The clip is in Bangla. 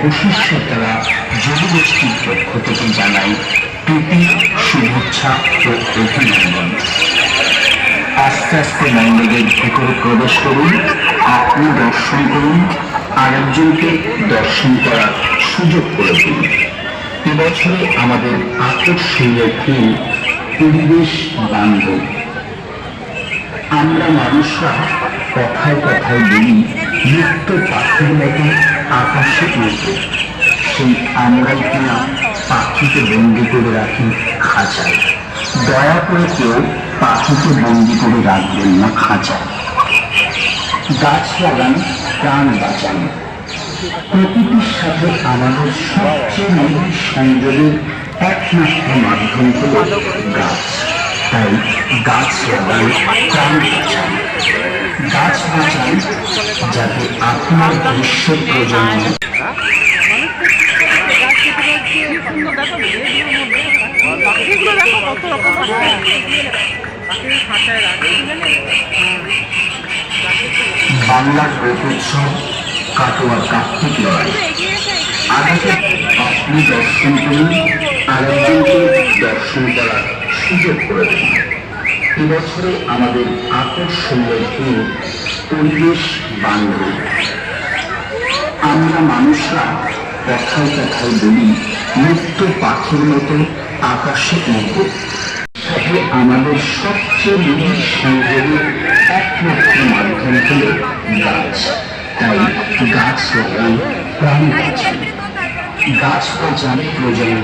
প্রশিক্ষকরা যুবগোষ্ঠীর পক্ষ থেকে জানাই প্রীতি, শুভেচ্ছা ও অভিনন্দন। আস্তে আস্তে মণ্ডপের ভেতরে প্রবেশ করুন, আপনি দর্শন করুন, আরেকজনকে দর্শন করার সুযোগ করে দিন। এবছরে আমাদের আকর্ষণীয় থিম পরিবেশ বান্ধব। আমরা মানুষরা কথায় কথায় বলি মুক্ত পাখির মতো আকাশে উঠে সেই আমরাই কিনা পাখিকে বন্দি করে রাখি খাঁচায়। দয়া করে কেউ পাখিকে বন্দি করে রাখবেন না খাঁচায়। গাছ লাগান, প্রাণ বাঁচান। প্রকৃতির সাথে আমাদের সবচেয়ে নিবিড় সংযোগের একমাত্র মাধ্যম হল গাছ। তাই গাছ লাগান প্রাণ বাঁচান। গাছ বাঁচান যাতে আপনার ভবিষ্যৎ প্রজন্ম বাংলার লোকোৎসব কাটোয়া কার্তিক লড়াই। আগামী আপনি দর্শন করুন আরেকজনকে দর্শন করার সুযোগ করে এবছরে আমাদের আকর্ষণীয় থিম পরিবেশ বান্ধব আমরা মানুষরা কথায় কথায় বলি মুক্ত পাখির মতো আকাশে সাথে আমাদের সবচেয়ে নিবিড় সংযোগের একমাত্র মাধ্যম হল গাছ। তাই গাছ লাগান প্রাণ বাঁচান গাছ বাঁচান প্রজন্ম